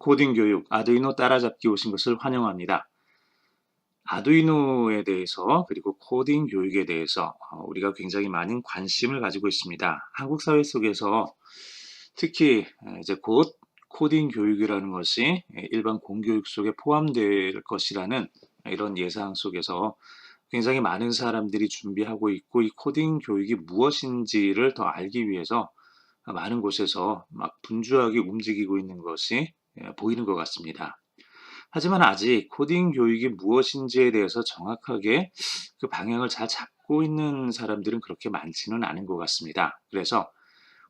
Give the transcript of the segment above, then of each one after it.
코딩 교육 아두이노 따라잡기 오신 것을 환영합니다. 아두이노에 대해서 그리고 코딩 교육에 대해서 어, 우리가 굉장히 많은 관심을 가지고 있습니다. 한국 사회 속에서 특히 이제 곧 코딩 교육이라는 것이 일반 공교육 속에 포함될 것이라는 이런 예상 속에서 굉장히 많은 사람들이 준비하고 있고 이 코딩 교육이 무엇인지를 더 알기 위해서 많은 곳에서 막 분주하게 움직이고 있는 것이 보이는 것 같습니다. 하지만 아직 코딩 교육이 무엇인지에 대해서 정확하게 그 방향을 잘 잡고 있는 사람들은 그렇게 많지는 않은 것 같습니다. 그래서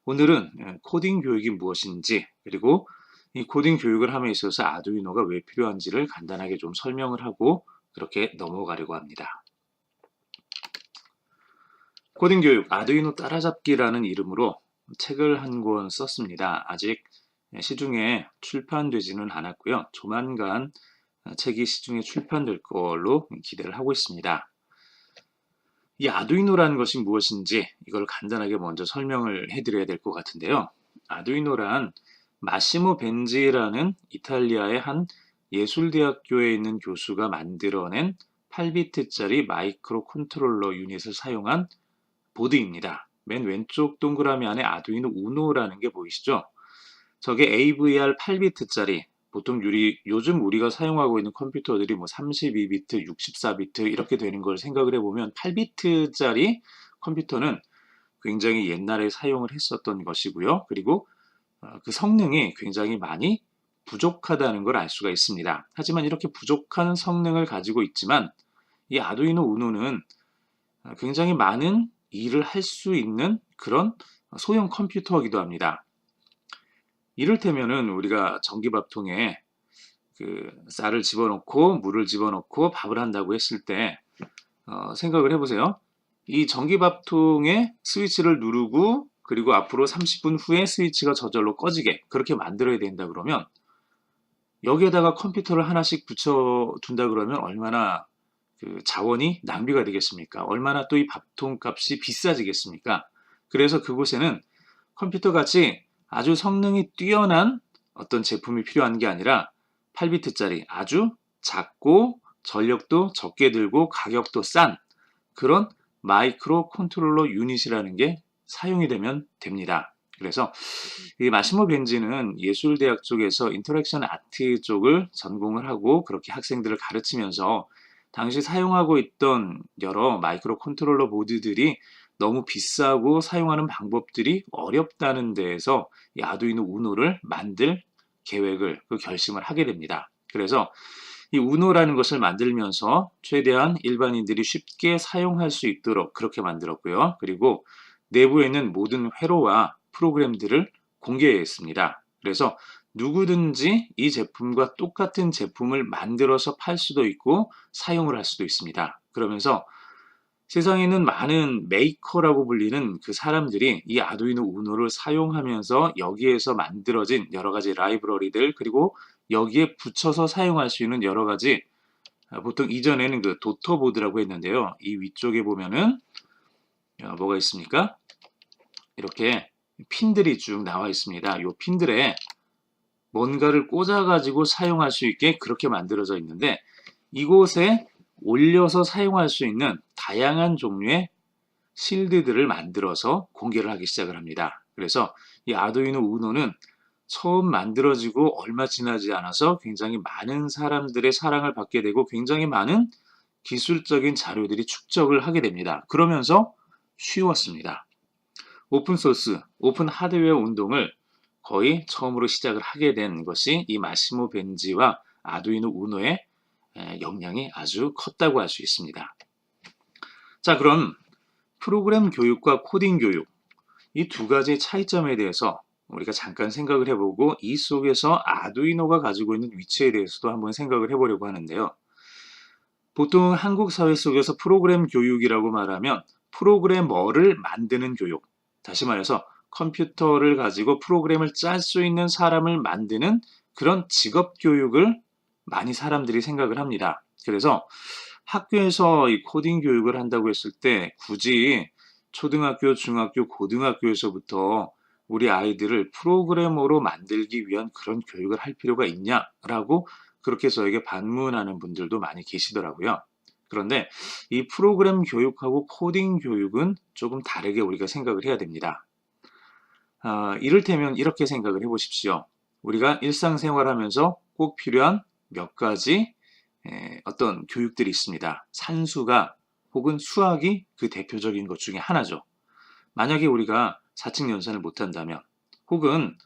오늘은 코딩 교육이 무엇인지 그리고 이 코딩 교육을 함에 있어서 아두이노가 왜 필요한지를 간단하게 좀 설명을 하고 그렇게 넘어가려고 합니다. 코딩 교육 아두이노 따라잡기라는 이름으로 책을 한 권 썼습니다. 아직 시중에 출판되지는 않았고요. 조만간 책이 시중에 출판될 걸로 기대를 하고 있습니다. 이 아두이노라는 것이 무엇인지 이걸 간단하게 먼저 설명을 해드려야 될 것 같은데요. 아두이노란 마시모 벤지라는 이탈리아의 한 예술대학교에 있는 교수가 만들어낸 8비트짜리 마이크로 컨트롤러 유닛을 사용한 보드입니다. 맨 왼쪽 동그라미 안에 아두이노 우노라는 게 보이시죠? 저게 AVR 8비트짜리 보통 유리, 요즘 우리가 사용하고 있는 컴퓨터들이 뭐 32비트, 64비트 이렇게 되는 걸 생각을 해보면 8비트짜리 컴퓨터는 굉장히 옛날에 사용을 했었던 것이고요. 그리고 어, 그 성능이 굉장히 많이 부족하다는 걸 알 수가 있습니다. 하지만 이렇게 부족한 성능을 가지고 있지만 이 아두이노 우노는 굉장히 많은 일을 할 수 있는 그런 소형 컴퓨터이기도 합니다. 이를테면은 우리가 전기밥통에 그 쌀을 집어넣고 물을 집어넣고 밥을 한다고 했을 때 어, 생각을 해보세요. 이 전기밥통에 스위치를 누르고 그리고 앞으로 30분 후에 스위치가 저절로 꺼지게 그렇게 만들어야 된다 그러면 여기에다가 컴퓨터를 하나씩 붙여둔다 그러면 얼마나 그 자원이 낭비가 되겠습니까? 얼마나 또 이 밥통 값이 비싸지겠습니까? 그래서 그곳에는 컴퓨터 같이 아주 성능이 뛰어난 어떤 제품이 필요한 게 아니라 8비트짜리 아주 작고 전력도 적게 들고 가격도 싼 그런 마이크로 컨트롤러 유닛이라는 게 사용이 되면 됩니다. 그래서 이 마시모 벤지는 예술대학 쪽에서 인터랙션 아트 쪽을 전공을 하고 그렇게 학생들을 가르치면서 당시 사용하고 있던 여러 마이크로 컨트롤러 보드들이 너무 비싸고 사용하는 방법들이 어렵다는 데에서 이 아두이노 우노를 만들 계획을 그 결심을 하게 됩니다. 그래서 이 우노라는 것을 만들면서 최대한 일반인들이 쉽게 사용할 수 있도록 그렇게 만들었고요. 그리고 내부에 있는 모든 회로와 프로그램들을 공개했습니다. 그래서 누구든지 이 제품과 똑같은 제품을 만들어서 팔 수도 있고 사용을 할 수도 있습니다. 그러면서 세상에 있는 많은 메이커라고 불리는 그 사람들이 이 아두이노 우노를 사용하면서 여기에서 만들어진 여러 가지 라이브러리들 그리고 여기에 붙여서 사용할 수 있는 여러 가지 아, 보통 이전에는 그 도터보드라고 했는데요. 이 위쪽에 보면은 뭐가 있습니까? 이렇게 핀들이 쭉 나와 있습니다. 이 핀들에 뭔가를 꽂아가지고 사용할 수 있게 그렇게 만들어져 있는데 이곳에 올려서 사용할 수 있는 다양한 종류의 실드들을 만들어서 공개를 하기 시작을 합니다. 그래서 이 아두이노 우노는 처음 만들어지고 얼마 지나지 않아서 굉장히 많은 사람들의 사랑을 받게 되고 굉장히 많은 기술적인 자료들이 축적을 하게 됩니다. 그러면서 쉬웠습니다. 오픈소스, 오픈 하드웨어 운동을 거의 처음으로 시작을 하게 된 것이 이 마시모 벤지와 아두이노 우노의 역량이 아주 컸다고 할 수 있습니다. 자, 그럼 프로그램 교육과 코딩 교육 이 두 가지 차이점에 대해서 우리가 잠깐 생각을 해보고 이 속에서 아두이노가 가지고 있는 위치에 대해서도 한번 생각을 해보려고 하는데요. 보통 한국 사회 속에서 프로그램 교육이라고 말하면 프로그래머를 만드는 교육, 다시 말해서 컴퓨터를 가지고 프로그램을 짤 수 있는 사람을 만드는 그런 직업 교육을 많이 사람들이 생각을 합니다. 그래서 학교에서 이 코딩 교육을 한다고 했을 때 굳이 초등학교, 중학교, 고등학교에서부터 우리 아이들을 프로그래머로 만들기 위한 그런 교육을 할 필요가 있냐라고 그렇게 저에게 반문하는 분들도 많이 계시더라고요. 그런데 이 프로그램 교육하고 코딩 교육은 조금 다르게 우리가 생각을 해야 됩니다. 아, 이를테면 이렇게 생각을 해보십시오. 우리가 일상생활하면서 꼭 필요한 몇 가지 에, 어떤 교육들이 있습니다. 산수가 혹은 수학이 그 대표적인 것 중에 하나죠. 만약에 우리가 사칙 연산을 못한다면 혹은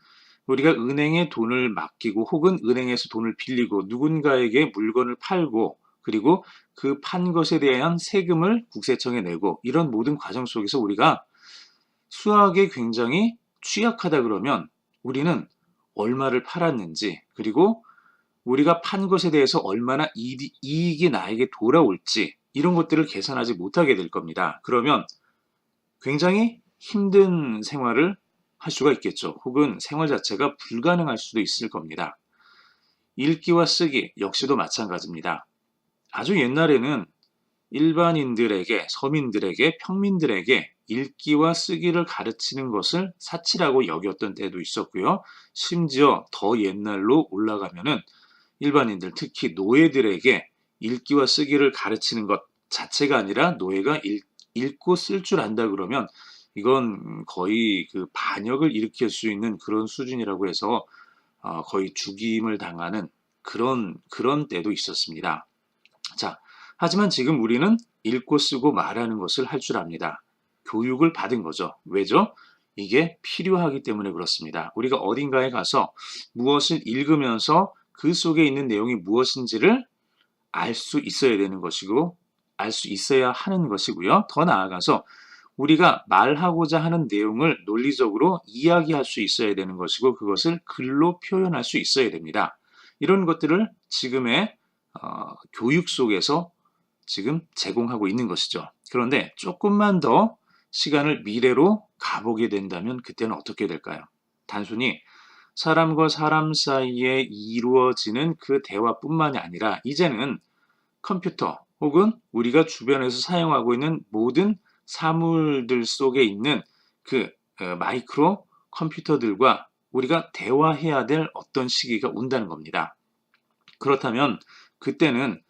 우리가 은행에 돈을 맡기고 혹은 은행에서 돈을 빌리고 누군가에게 물건을 팔고 그리고 그 판 것에 대한 세금을 국세청에 내고 이런 모든 과정 속에서 우리가 수학에 굉장히 취약하다 그러면 우리는 얼마를 팔았는지 그리고 우리가 판 것에 대해서 얼마나 이익이, 나에게 돌아올지 이런 것들을 계산하지 못하게 될 겁니다. 그러면 굉장히 힘든 생활을 할 수가 있겠죠. 혹은 생활 자체가 불가능할 수도 있을 겁니다. 읽기와 쓰기 역시도 마찬가지입니다. 아주 옛날에는 일반인들에게, 서민들에게, 평민들에게 읽기와 쓰기를 가르치는 것을 사치라고 여겼던 때도 있었고요. 심지어 더 옛날로 올라가면은 일반인들, 특히 노예들에게 읽기와 쓰기를 가르치는 것 자체가 아니라 노예가 읽, 읽고 쓸 줄 안다 그러면 이건 거의 그 반역을 일으킬 수 있는 그런 수준이라고 해서 어, 거의 죽임을 당하는 그런 그런 때도 있었습니다. 자, 하지만 지금 우리는 읽고 쓰고 말하는 것을 할 줄 압니다. 교육을 받은 거죠. 왜죠? 이게 필요하기 때문에 그렇습니다. 우리가 어딘가에 가서 무엇을 읽으면서 그 속에 있는 내용이 무엇인지를 알 수 있어야 되는 것이고 알 수 있어야 하는 것이고요. 더 나아가서 우리가 말하고자 하는 내용을 논리적으로 이야기할 수 있어야 되는 것이고 그것을 글로 표현할 수 있어야 됩니다. 이런 것들을 지금의 어, 교육 속에서 지금 제공하고 있는 것이죠. 그런데 조금만 더 시간을 미래로 가보게 된다면 그때는 어떻게 될까요? 단순히 사람과 사람 사이에 이루어지는 그 대화뿐만이 아니라 이제는 컴퓨터 혹은 우리가 주변에서 사용하고 있는 모든 사물들 속에 있는 그 어, 마이크로 컴퓨터들과 우리가 대화해야 될 어떤 시기가 온다는 겁니다. 그렇다면 그때는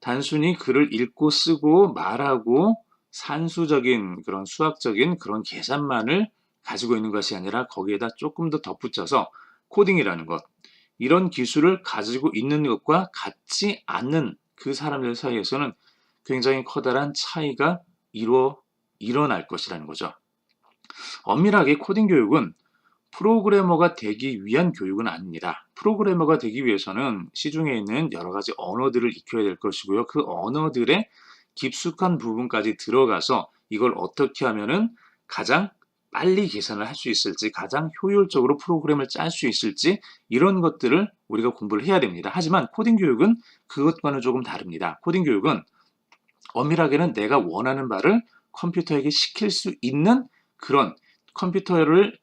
단순히 글을 읽고 쓰고 말하고 산수적인 그런 수학적인 그런 계산만을 가지고 있는 것이 아니라 거기에다 조금 더 덧붙여서 코딩이라는 것 이런 기술을 가지고 있는 것과 같지 않는 그 사람들 사이에서는 굉장히 커다란 차이가 이루어 일어날 것이라는 거죠. 엄밀하게 코딩 교육은 프로그래머가 되기 위한 교육은 아닙니다. 프로그래머가 되기 위해서는 시중에 있는 여러 가지 언어들을 익혀야 될 것이고요. 그 언어들의 깊숙한 부분까지 들어가서 이걸 어떻게 하면은 가장 빨리 계산을 할 수 있을지, 가장 효율적으로 프로그램을 짤 수 있을지 이런 것들을 우리가 공부를 해야 됩니다. 하지만 코딩 교육은 그것과는 조금 다릅니다. 코딩 교육은 엄밀하게는 내가 원하는 바를 컴퓨터에게 시킬 수 있는 그런 컴퓨터를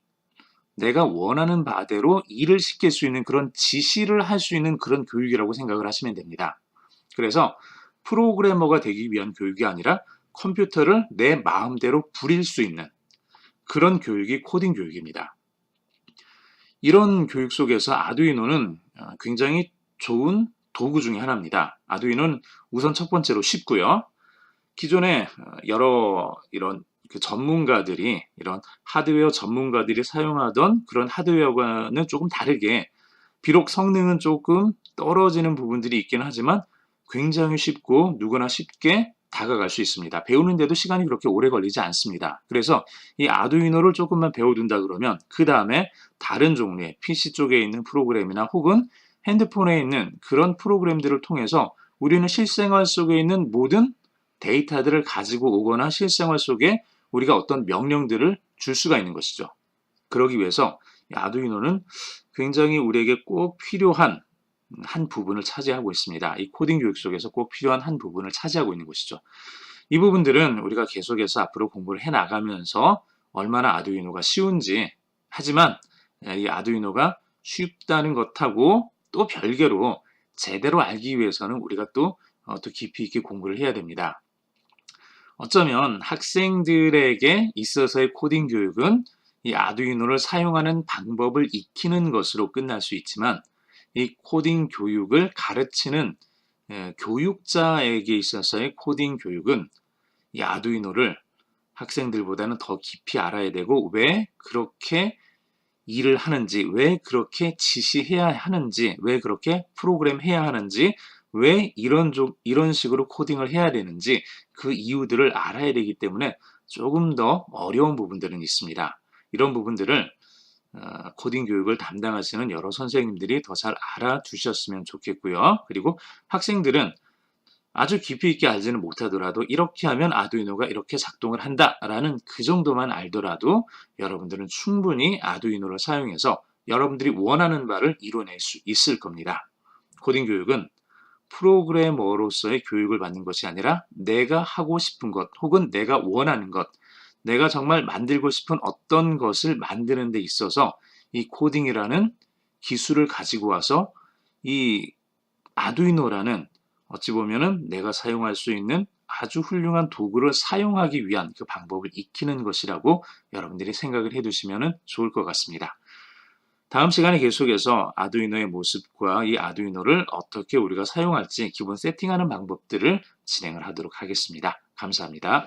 내가 원하는 바대로 일을 시킬 수 있는 그런 지시를 할 수 있는 그런 교육이라고 생각을 하시면 됩니다. 그래서 프로그래머가 되기 위한 교육이 아니라 컴퓨터를 내 마음대로 부릴 수 있는 그런 교육이 코딩 교육입니다. 이런 교육 속에서 아두이노는 어, 굉장히 좋은 도구 중의 하나입니다. 아두이노는 우선 첫 번째로 쉽고요. 기존에 어, 여러 이런 그 전문가들이 이런 하드웨어 전문가들이 사용하던 그런 하드웨어와는 조금 다르게 비록 성능은 조금 떨어지는 부분들이 있긴 하지만 굉장히 쉽고 누구나 쉽게 다가갈 수 있습니다. 배우는데도 시간이 그렇게 오래 걸리지 않습니다. 그래서 이 아두이노를 조금만 배워둔다 그러면 그 다음에 다른 종류의 PC 쪽에 있는 프로그램이나 혹은 핸드폰에 있는 그런 프로그램들을 통해서 우리는 실생활 속에 있는 모든 데이터들을 가지고 오거나 실생활 속에 우리가 어떤 명령들을 줄 수가 있는 것이죠. 그러기 위해서 아두이노는 굉장히 우리에게 꼭 필요한 한 부분을 차지하고 있습니다. 이 코딩 교육 속에서 꼭 필요한 한 부분을 차지하고 있는 것이죠. 이 부분들은 우리가 계속해서 앞으로 공부를 해 나가면서 얼마나 아두이노가 쉬운지 하지만 이 아두이노가 쉽다는 것하고 또 별개로 제대로 알기 위해서는 우리가 또, 어, 또 깊이 있게 공부를 해야 됩니다. 어쩌면 학생들에게 있어서의 코딩 교육은 이 아두이노를 사용하는 방법을 익히는 것으로 끝날 수 있지만 이 코딩 교육을 가르치는 예, 교육자에게 있어서의 코딩 교육은 이 아두이노를 학생들보다는 더 깊이 알아야 되고 왜 그렇게 일을 하는지, 왜 그렇게 지시해야 하는지, 왜 그렇게 프로그램 해야 하는지, 왜 이런 좀 이런 식으로 코딩을 해야 되는지 그 이유들을 알아야 되기 때문에 조금 더 어려운 부분들은 있습니다. 이런 부분들을 어, 코딩 교육을 담당하시는 여러 선생님들이 더 잘 알아두셨으면 좋겠고요. 그리고 학생들은 아주 깊이 있게 알지는 못하더라도 이렇게 하면 아두이노가 이렇게 작동을 한다라는 그 정도만 알더라도 여러분들은 충분히 아두이노를 사용해서 여러분들이 원하는 바를 이뤄낼 수 있을 겁니다. 코딩 교육은 프로그래머로서의 교육을 받는 것이 아니라 내가 하고 싶은 것 혹은 내가 원하는 것, 내가 정말 만들고 싶은 어떤 것을 만드는 데 있어서 이 코딩이라는 기술을 가지고 와서 이 아두이노라는 어찌 보면은 내가 사용할 수 있는 아주 훌륭한 도구를 사용하기 위한 그 방법을 익히는 것이라고 여러분들이 생각을 해 두시면 좋을 것 같습니다. 다음 시간에 계속해서 아두이노의 모습과 이 아두이노를 어떻게 우리가 사용할지 기본 세팅하는 방법들을 진행을 하도록 하겠습니다. 감사합니다.